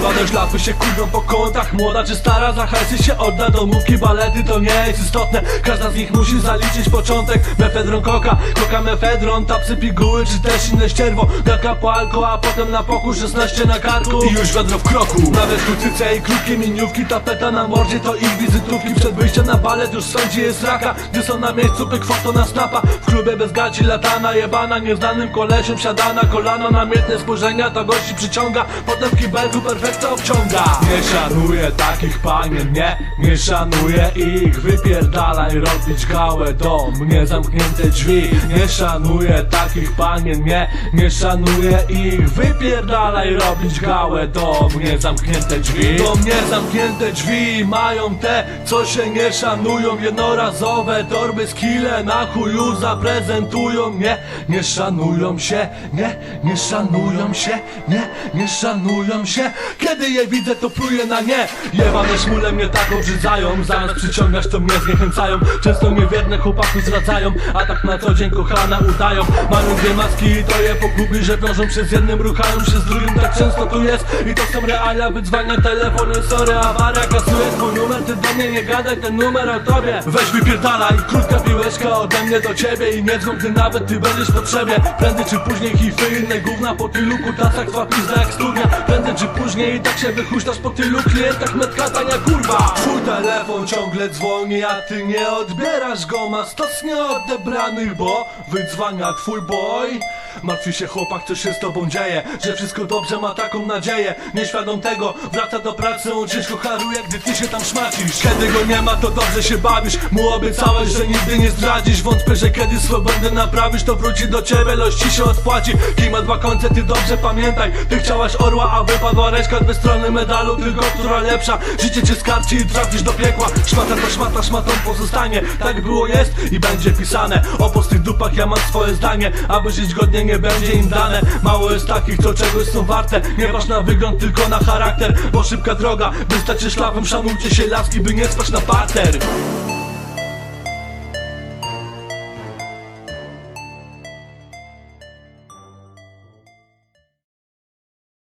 Jebane szlafy się kurwią po kątach. Młoda czy stara, za hajsy się odda. Domówki, balety to nie jest istotne. Każda z nich musi zaliczyć początek. Mefedron koka, koka mefedron. Tapsy piguły czy też inne ścierwo. Gaka po alko, a potem na pokój 16 na karku. I już wiadro w kroku. Na wierzchu cyce i krótkie miniówki. Tapeta na mordzie to ich wizytówki. Przed wyjściem na balet już sądzi jest raka. Gdy są na miejscu pyk foto na snapa. W klubie bez gaci latana jebana Nieznanym kolesiem siadana. Kolano namiętne spojrzenia to gości przyciąga. Potem w kibelku perfekta obciąga Nie szanuję takich panien, nie Nie szanuję ich. Wypierdalaj robić gałę do mnie Zamknięte drzwi. Nie szanuję takich panien, nie Nie szanuję ich. Wypierdalaj robić gałę do mnie Zamknięte drzwi. Do mnie zamknięte drzwi Mają te, co się nie szanują. Jednorazowe torby z kile Na chuju zaprezentują. Mnie Nie szanują się, nie Nie szanują się, nie Nie szanują się Kiedy je widzę to pluję na nie. Jebane szmule mnie tak obrzydzają. Zamiast przyciągać to mnie zniechęcają. Często niewierne chłopaków zdradzają. A tak na co dzień kochana udają. Mają dwie maski i to je pogubi Że wiążą się z jednym, ruchają się z drugim. Tak często tu jest. I to są realia Wydzwania telefony, sorry awaria. Kasujesz mój numer, ty do mnie nie gadaj Ten numer o tobie. Weź wypierdalaj, krótka piłeczka ode mnie do ciebie. I nie dzwon, gdy nawet ty będziesz w potrzebie. Prędzej czy później hify, inne gówna Po tylu kutasach twa pizda jak studnia. Prędzej czy później i tak się wychuśtasz Po tylu klientach metka tania kurwa. Twój telefon ciągle dzwoni, a ty nie odbierasz go. Ma stos nieodebranych, bo wydzwania twój boy Martwi się chłopak, co się z tobą dzieje Że wszystko dobrze, ma taką nadzieję. Nieświadom tego, wraca do pracy On ciężko haruje, gdy ty się tam szmacisz. Kiedy go nie ma, to dobrze się bawisz. Mu obiecałeś, że nigdy nie zdradzisz. Wątpię, że kiedy swobodny naprawisz To wróci do ciebie, los ci się odpłaci. Kij ma dwa końce, ty dobrze pamiętaj. Ty chciałaś orła, a wypadła reszka Dwie strony medalu, tylko która lepsza. Życie cię skarci i trafisz do piekła. Szmata to szmata, szmatą pozostanie. Tak było, jest i będzie pisane. O pustych dupach ja mam swoje zdanie. Aby żyć godnie nie będzie im dane. Mało jest takich, co czegoś są warte. Nie patrz na wygląd, tylko na charakter. Bo szybka droga, by stać się szlafem Szanujcie się laski, by nie spać na parter